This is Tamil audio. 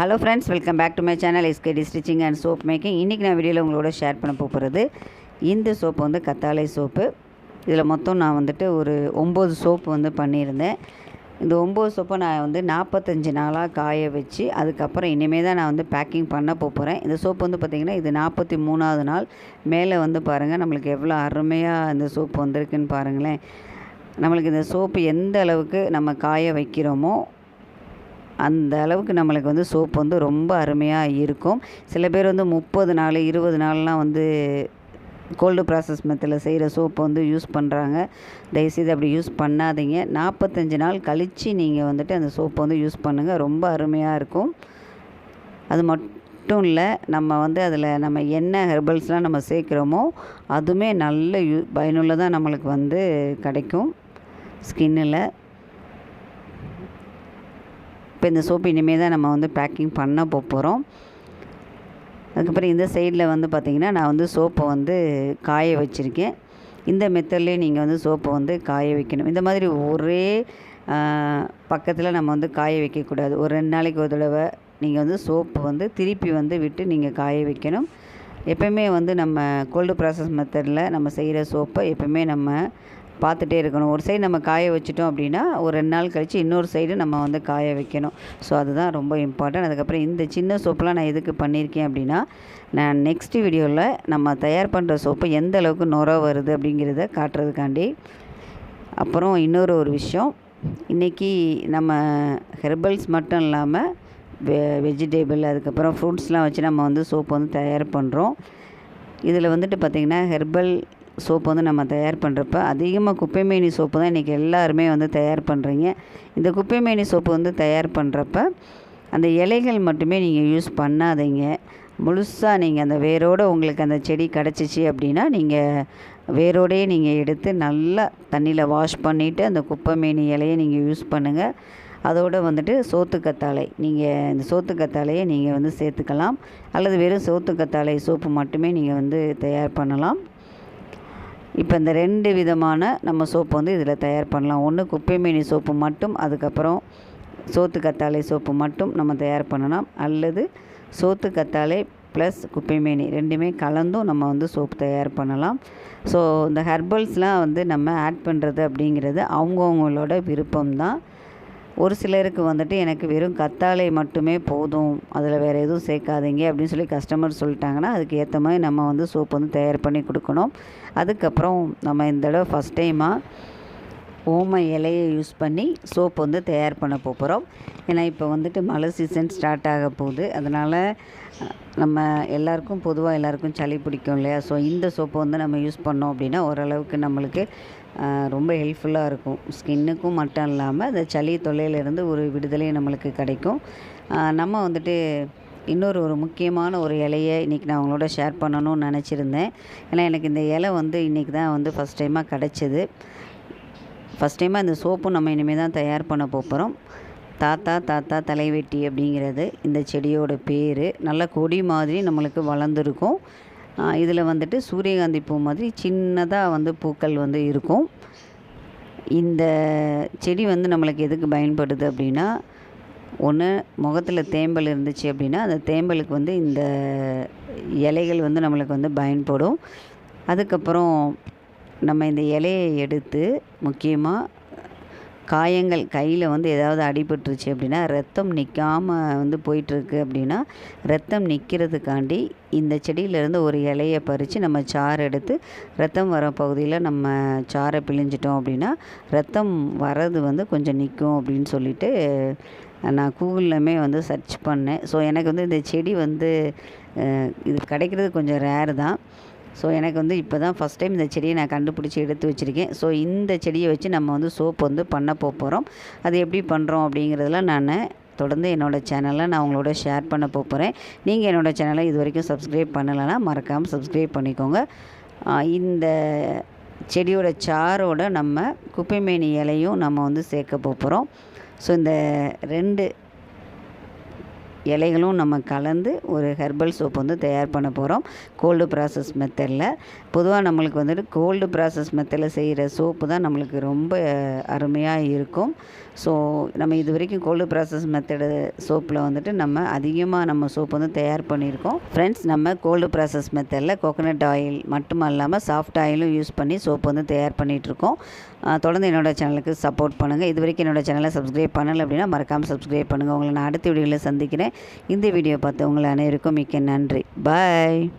Hello friends welcome back to my channel SKD stitching and soap making இன்றைக்கி நான் வீடியோவில் உங்களோட ஷேர் பண்ண போகிறது இந்த சோப்பு வந்து கத்தாழை சோப்பு இதில் மொத்தம் நான் வந்துட்டு ஒரு ஒம்பது சோப்பு வந்து பண்ணியிருந்தேன். இந்த ஒம்பது சோப்பை நான் வந்து நாற்பத்தஞ்சு நாளாக காய வச்சு அதுக்கப்புறம் இனிமேல் தான் நான் வந்து பேக்கிங் பண்ண போகிறேன் இந்த சோப்பு வந்து பார்த்திங்கன்னா இது நாற்பத்தி மூணாவது நாள். மேலே வந்து பாருங்கள் நம்மளுக்கு எவ்வளோ அருமையாக இந்த சோப்பு வந்திருக்குன்னு பாருங்களேன். நம்மளுக்கு இந்த சோப்பு எந்த அளவுக்கு நம்ம காய வைக்கிறோமோ அந்த அளவுக்கு நம்மளுக்கு வந்து சோப்பு வந்து ரொம்ப அருமையாக இருக்கும். சில பேர் வந்து முப்பது நாள் இருபது நாள்லாம் வந்து கோல்டு ப்ராசஸ் மெத்தில் செய்கிற சோப்பு வந்து யூஸ் பண்ணுறாங்க தயவுசெய்து அப்படி யூஸ் பண்ணாதீங்க. நாற்பத்தஞ்சு நாள் கழித்து நீங்கள் வந்துட்டு அந்த சோப்பை வந்து யூஸ் பண்ணுங்கள் ரொம்ப அருமையாக இருக்கும். அது மட்டும் இல்லை நம்ம வந்து அதில் நம்ம என்ன ஹெர்பல்ஸ்லாம் நம்ம சேர்க்குறோமோ அதுவுமே நல்ல யூ பயனுள்ளதாக நம்மளுக்கு வந்து கிடைக்கும். ஸ்கின்னில் இப்போ இந்த சோப்பு இனிமேல் தான் நம்ம வந்து பேக்கிங் பண்ண போகிறோம் அதுக்கப்புறம் இந்த சைடில் வந்து பார்த்திங்கன்னா நான் வந்து சோப்பை வந்து காய வச்சுருக்கேன். இந்த மெத்தட்லேயே நீங்கள் வந்து சோப்பை வந்து காய வைக்கணும். இந்த மாதிரி ஒரே பக்கத்தில் நம்ம வந்து காய வைக்கக்கூடாது ஒரு ரெண்டு நாளைக்கு ஒரு தடவை நீங்கள் வந்து சோப்பு வந்து திருப்பி வந்து விட்டு நீங்கள் காய வைக்கணும். எப்பயுமே வந்து நம்ம கோல்டு ப்ராசஸ் மெத்தடில் நம்ம செய்கிற சோப்பை எப்பயுமே நம்ம பார்த்துட்டே இருக்கணும். ஒரு சைடு நம்ம காய வச்சுட்டோம் அப்படின்னா ஒரு ரெண்டு நாள் கழித்து இன்னொரு சைடு நம்ம வந்து காய வைக்கணும். ஸோ அதுதான் ரொம்ப இம்பார்ட்டன்ட் அதுக்கப்புறம் இந்த சின்ன சோப்பெலாம் நான் எதுக்கு பண்ணியிருக்கேன் அப்படின்னா நான் நெக்ஸ்ட் வீடியோவில் நம்ம தயார் பண்ணுற சோப்பு எந்த அளவுக்கு நுர வருது அப்படிங்கிறத காட்டுறதுக்காண்டி. அப்புறம் இன்னொரு ஒரு விஷயம் இன்றைக்கி நம்ம ஹெர்பல்ஸ் மட்டும் இல்லாமல் வெ வெஜிடேபிள் அதுக்கப்புறம் ஃப்ரூட்ஸ்லாம் வச்சு நம்ம வந்து சோப்பு வந்து தயார் பண்ணுறோம் இதில் வந்துட்டு பார்த்திங்கன்னா ஹெர்பல் சோப்பு வந்து நம்ம தயார் பண்ணுறப்ப அதிகமாக குப்பைமேனி சோப்பு தான் இன்றைக்கி எல்லாருமே வந்து தயார் பண்ணுறீங்க இந்த குப்பைமேனி சோப்பு வந்து தயார் பண்ணுறப்ப அந்த இலைகள் மட்டுமே நீங்கள் யூஸ் பண்ணாதீங்க. முழுசாக நீங்கள் அந்த வேரோடு உங்களுக்கு அந்த செடி கிடச்சிச்சு அப்படின்னா நீங்கள் வேரோடையே நீங்கள் எடுத்து நல்லா தண்ணியில் வாஷ் பண்ணிவிட்டு அந்த குப்பைமேனி இலையை நீங்கள் யூஸ் பண்ணுங்கள் அதோடு வந்துட்டு சோத்துக்கத்தாழை நீங்கள் இந்த சோத்துக்கத்தாழையை நீங்கள் வந்து சேர்த்துக்கலாம். அல்லது வெறும் சோத்துக்கத்தாழை சோப்பு மட்டுமே நீங்கள் வந்து தயார் பண்ணலாம். இப்போ இந்த ரெண்டு விதமான நம்ம சோப்பு வந்து இதில் தயார் பண்ணலாம். ஒன்று குப்பைமேனி சோப்பு மட்டும் அதுக்கப்புறம் சோத்து கத்தாழை சோப்பு மட்டும் நம்ம தயார் பண்ணலாம். அல்லது சோத்து கத்தாழை ப்ளஸ் குப்பைமேனி ரெண்டுமே கலந்தும் நம்ம வந்து சோப்பு தயார் பண்ணலாம். ஸோ இந்த ஹெர்பல்ஸ்லாம் வந்து நம்ம ஆட் பண்ணுறது அப்படிங்கிறது அவங்கவுங்களோட விருப்பம்தான். ஒரு சிலருக்கு வந்துட்டு எனக்கு வெறும் கத்தாழை மட்டுமே போதும் அதில் வேறு எதுவும் சேர்க்காதீங்க அப்படின்னு சொல்லி கஸ்டமர் சொல்லிட்டாங்கன்னா அதுக்கு ஏற்ற மாதிரி நம்ம வந்து சோப்பு வந்து தயார் பண்ணி கொடுக்கணும். அதுக்கப்புறம் நம்ம இந்த தடவை ஃபஸ்ட் டைமாக ஓம இலையை யூஸ் பண்ணி சோப்பு வந்து தயார் பண்ண போகிறோம் ஏன்னா இப்போ வந்துட்டு மழை சீசன் ஸ்டார்ட் ஆக போகுது. அதனால் நம்ம எல்லாருக்கும் பொதுவாக எல்லாருக்கும் சளி பிடிக்கும் இல்லையா? ஸோ இந்த சோப்பை வந்து நம்ம யூஸ் பண்ணோம் அப்படின்னா ஓரளவுக்கு நம்மளுக்கு ரொம்ப ஹெல்ப்ஃபுல்லாக இருக்கும். ஸ்கின்னுக்கும் மட்டும் இல்லாமல் அந்த சளி தொல்லையிலேருந்து ஒரு விடுதலை நம்மளுக்கு கிடைக்கும். நம்ம வந்துட்டு இன்னொரு ஒரு முக்கியமான ஒரு இலையை இன்றைக்கி நான் அவங்களோட ஷேர் பண்ணணும்னு நினச்சிருந்தேன். ஏன்னா எனக்கு இந்த இலை வந்து இன்றைக்கி தான் வந்து ஃபஸ்ட் டைமாக கிடச்சிது. ஃபஸ்ட் டைமாக இந்த சோப்பும் நம்ம இனிமேல் தான் தயார் பண்ண போகிறோம் தாத்தா தாத்தா தலைவெட்டி அப்படிங்கிறது இந்த செடியோட பேர். நல்ல கொடி மாதிரி நம்மளுக்கு வளர்ந்துருக்கும். இதில் வந்துட்டு சூரியகாந்தி பூ மாதிரி சின்னதாக வந்து பூக்கள் வந்து இருக்கும். இந்த செடி வந்து நம்மளுக்கு எதுக்கு பயன்படுது அப்படின்னா ஒன்று முகத்தில் தேம்பல் இருந்துச்சு அப்படின்னா அந்த தேம்பலுக்கு வந்து இந்த இலைகள் வந்து நம்மளுக்கு வந்து பயன்படும். அதுக்கப்புறம் நம்ம இந்த இலையை எடுத்து முக்கியமாக காயங்கள் கையில் வந்து ஏதாவது அடிபட்டுருச்சு அப்படின்னா ரத்தம் நிற்காமல் வந்து போயிட்டுருக்கு அப்படின்னா ரத்தம் நிற்கிறதுக்காண்டி இந்த செடியிலேருந்து ஒரு இலையை பறித்து நம்ம சாறு எடுத்து ரத்தம் வர பகுதியில் நம்ம சாறை பிழிஞ்சிட்டோம் அப்படின்னா ரத்தம் வர்றது வந்து கொஞ்சம் நிற்கும் அப்படின்னு சொல்லிட்டு நான் கூகுள்லையுமே வந்து சர்ச் பண்ணேன். ஸோ எனக்கு வந்து இந்த செடி வந்து இது கிடைக்கிறது கொஞ்சம் ரேர் தான். ஸோ எனக்கு வந்து இப்போ தான் ஃபஸ்ட் டைம் இந்த செடியை நான் கண்டுபிடிச்சி எடுத்து வச்சுருக்கேன். ஸோ இந்த செடியை வச்சு நம்ம வந்து சோப் வந்து பண்ண போகிறோம் அது எப்படி பண்ணுறோம் அப்படிங்கிறதெல்லாம் நான் தொடர்ந்து என்னோடய சேனலை நான் உங்களோட ஷேர் பண்ண போகிறேன் நீங்கள் என்னோடய சேனலை இது வரைக்கும் சப்ஸ்கிரைப் பண்ணலைன்னா மறக்காமல் சப்ஸ்கிரைப் பண்ணிக்கோங்க. இந்த செடியோட சாரோட நம்ம குப்பைமேனி இலையும் நம்ம வந்து சேர்க்க போகிறோம் ஸோ இந்த ரெண்டு இலைகளும் நம்ம கலந்து ஒரு ஹெர்பல் சோப் வந்து தயார் பண்ண போகிறோம் கோல்டு ப்ராசஸ் மெத்தடில் பொதுவாக நம்மளுக்கு வந்துட்டு கோல்டு ப்ராசஸ் மெத்தடில் செய்கிற சோப்பு தான் நம்மளுக்கு ரொம்ப அருமையாக இருக்கும். ஸோ நம்ம இது வரைக்கும் கோல்டு ப்ராசஸ் மெத்தடு சோப்பில் வந்துட்டு நம்ம அதிகமாக நம்ம சோப் வந்து தயார் பண்ணியிருக்கோம். ஃப்ரெண்ட்ஸ் நம்ம கோல்டு ப்ராசஸ் மெத்தடில் கோகோனட் ஆயில் மட்டும் இல்லாமல் சாஃப்ட் ஆயிலும் யூஸ் பண்ணி சோப் வந்து தயார் பண்ணிகிட்ருக்கோம் தொடர்ந்து என்னோடய சேனலுக்கு சப்போர்ட் பண்ணுங்கள் இது வரைக்கும் என்னோடய சேனலை சப்ஸ்கிரைப் பண்ணலை அப்படின்னா மறக்காமல் சப்ஸ்கிரைப் பண்ணுங்கள் உங்களை நான் அடுத்த வீடியோவில் சந்திக்கிறேன். இந்த வீடியோ பார்த்து உங்களை அனைவருக்கும் மிக்க நன்றி. பாய்